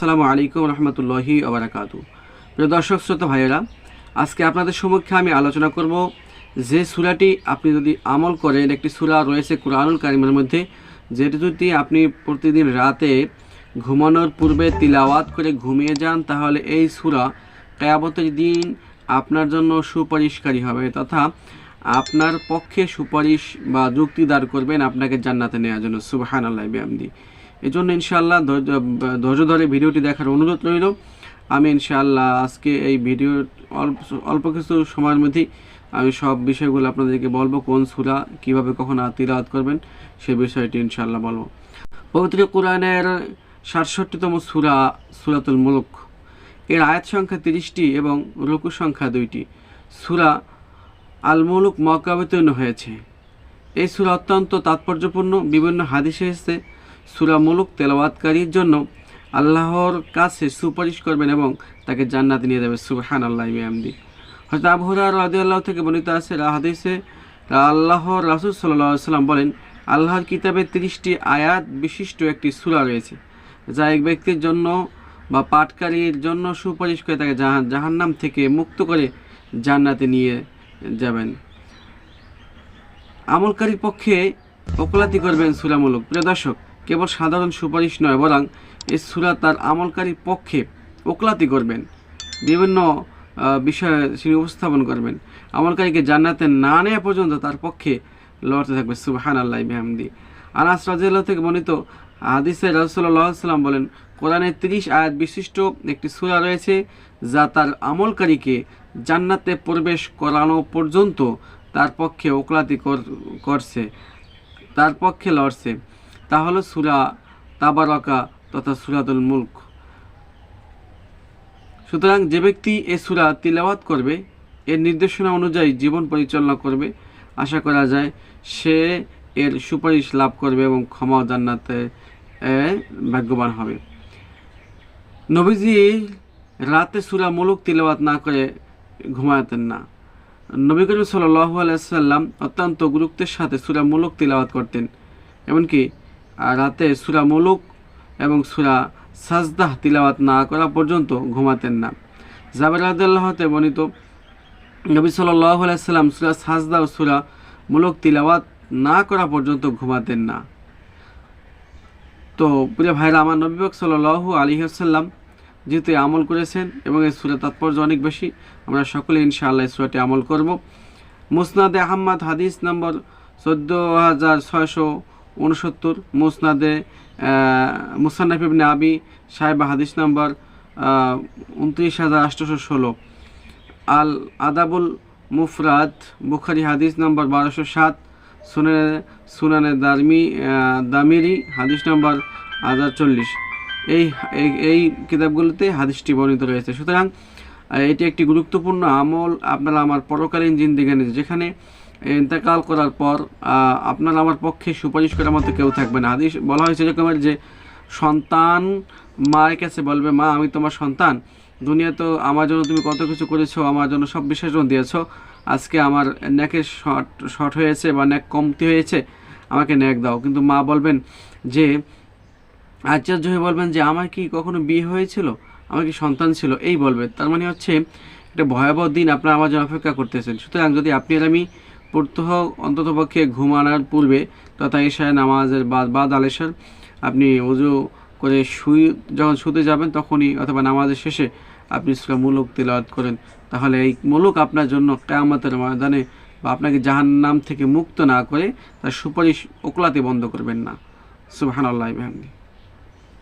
আসসালামু আলাইকুম রহমতুল্লাহি আবরাকাতু প্রিয় দর্শক, শ্রোতা ভাইয়েরা, আজকে আপনাদের সম্মুখে আমি আলোচনা করব যে সূরাটি আপনি যদি আমল করেন, একটি সূরা রয়েছে কুরআনুল কারিমের মধ্যে, যেটি যদি আপনি প্রতিদিন রাতে ঘুমানোর পূর্বে তিলাওয়াত করে ঘুমিয়ে যান, তাহলে এই সূরা কেয়ামতের দিন আপনার জন্য সুপারিশকারী হবে তথা আপনার পক্ষে সুপারিশ বা যুক্তি দাঁড় করবেন আপনাকে জান্নাতে নেওয়ার জন্য। সুবাহান আল্লাহ বিহামদি। এই জন্য ইনশাআল্লাহ ধৈর্য ধরে ভিডিওটি দেখার অনুরোধ রইল। আমি ইনশাআল্লাহ আজকে এই ভিডিও অল্প অল্প কিছু সময়ের মধ্যেই আমি সব বিষয়গুলো আপনাদেরকে বলব, কোন সূরা কীভাবে কখন তিলাওয়াত করবেন সেই বিষয়টি ইনশাআল্লাহ বলব। পবিত্র কোরআনের সাতষট্টিতম সূরা, সূরাতুল মুলক। এর আয়াত সংখ্যা তিরিশটি এবং রুকু সংখ্যা দুইটি। সূরা আল মুলুক মক্কাবতীর্ণ হয়েছে। এই সূরা অত্যন্ত তাৎপর্যপূর্ণ, বিভিন্ন হাদিসে এসেছে সূরা মুলুক তেলাওয়াতকারীর জন্য আল্লাহর কাছে সুপারিশ করবেন এবং তাকে জান্নাতে নিয়ে যাবে। সুবহান আল্লাহ আমদি হয়তো আবহরার রাজি আল্লাহ থেকে বর্ণিত আছে হাদিসে আল্লাহর রাসুল সাল্লাহ সাল্লাম বলেন, আল্লাহর কিতাবে তিরিশটি আয়াত বিশিষ্ট একটি সূরা রয়েছে, যা এক ব্যক্তির জন্য বা পাটকারীর জন্য সুপারিশ করে তাকে জাহান, জাহান্নাম থেকে মুক্ত করে জান্নাতে নিয়ে যাবেন। আমলকারীর পক্ষে ওকলাতি করবেন সুরামূলক। প্রিয় দর্শক কেবল সাধারণ সুপারিশ নয়, বরং এই সুরা তার আমলকারীর পক্ষে ওকলাতি করবেন। বিভিন্ন বিষয়ে তিনি উপস্থাপন করবেন। আমলকারীকে জান্নাতে না নেওয়া পর্যন্ত তার পক্ষে লড়তে থাকবে। সুবাহান আল্লাহ মেহামদি আনাস রাজিয়াল্লাহ থেকে বর্ণিত হাদিসে রাসুল্লাহ সাল্লাম বলেন কোরআনের তিরিশ আয়াত বিশিষ্ট একটি সূরা রয়েছে, যা তার আমলকারীকে জান্নাতে প্রবেশ করানো পর্যন্ত তার পক্ষে ওকলাতি করছে, তার পক্ষে লড়ছে। তা হলো সুরা তাবারকা তথা সুরাতুল মুলক। সুতরাং যে ব্যক্তি এ সুরা তিলাওয়াত করবে, এর নির্দেশনা অনুযায়ী জীবন পরিচালনা করবে, আশা করা যায় সে এর সুপারিশ লাভ করবে এবং ক্ষমা জান্নাতে ভাগ্যবান হবে। নবীজি রাতে সুরা মুলুক তিলাওয়াত না করে ঘুমাতেন না। নবী করিম সাল্লাহ আলাইসাল্লাম অত্যন্ত গুরুত্বের সাথে সুরা মুলুক তিলাওয়াত করতেন। এমনকি রাতে সুরা মুলুক এবং সুরা সাজদাহ তিলাওয়াত না করা পর্যন্ত ঘুমাতেন না। জাবের আদাল্লাহতে বর্ণিত, নবী আলাইসাল্লাম সুরা সাজদা ও সুরা মুলুক তিলাওয়াত না করা পর্যন্ত ঘুমাতেন না। তো প্রিয় ভাইরা, আমার নবীবক আলী আসাল্লাম যেহেতু আমল করেছেন এবং এই সুরা তাৎপর্য অনেক বেশি, আমরা সকলে ইনশাআল্লাহ এই সুরাটি আমল করব। মুসনাদে আহম্মদ হাদিস নম্বর চোদ্দ হাজার ছয়শো উনসত্তর মুসনাদে মুসান্নাফ ইবনে আবি, সাহেব হাদিস নাম্বার উনত্রিশ হাজার আটশোশো ষোলো। আল আদাবুল মুফরাদ, বুখারি হাদিস নাম্বার বারোশো সাত সুনানে সুনানে দারমি দামিরি হাদিস নাম্বার হাজার চল্লিশ। এই, এই- এই কিতাবগুলোতে হাদিসটি বর্ণিত রয়েছে। সুতরাং এটি একটি গুরুত্বপূর্ণ আমল আপনারা আমার পরকালীন জিন্দিগানে যেখানে ইন্তেকাল করার পর আপনার আমার পক্ষে সুপারিশ করার মতো কেউ থাকবে না। হাদিস বলা হয়েছে এরকমের যে সন্তান মায়ের কাছে বলবে, মা, আমি তোমার সন্তান। দুনিয়া তো আমার জন্য তুমি কত কিছু করেছ, আমার জন্য সব বিসর্জন দিয়েছ। আজকে আমার ন্যাকের শর্ট শর্ট হয়েছে বা ন্যাক কমতি হয়েছে, আমাকে ন্যাক দাও। কিন্তু মা বলবেন যে আচার্য হয়ে বলবেন যে, আমার কি কখনো বিয়ে হয়েছিল? আমার কি সন্তান ছিল? এই বলবে। তার মানে হচ্ছে, একটা ভয়াবহ দিন আপনার আমার জন্য অপেক্ষা করতেছেন। সুতরাং যদি আপনি আর আমি প্রত্যহ অন্ততপক্ষে ঘুমানোর পূর্বে তথা এশায় নামাজের বাদ বাদ আলেশার আপনি উজু করে শুই যখন শুতে যাবেন তখনই অথবা নামাজের শেষে আপনি সুরা মুলুক তিলাওয়াত করেন। তাহলে এই মুলুক আপনার জন্য কেয়ামতের ময়দানে বা আপনাকে জাহান্নাম থেকে মুক্ত না করে তার সুপারিশ ওকলাতে বন্ধ করবেন না। সুবহানাল্লাহি বিহামদিহি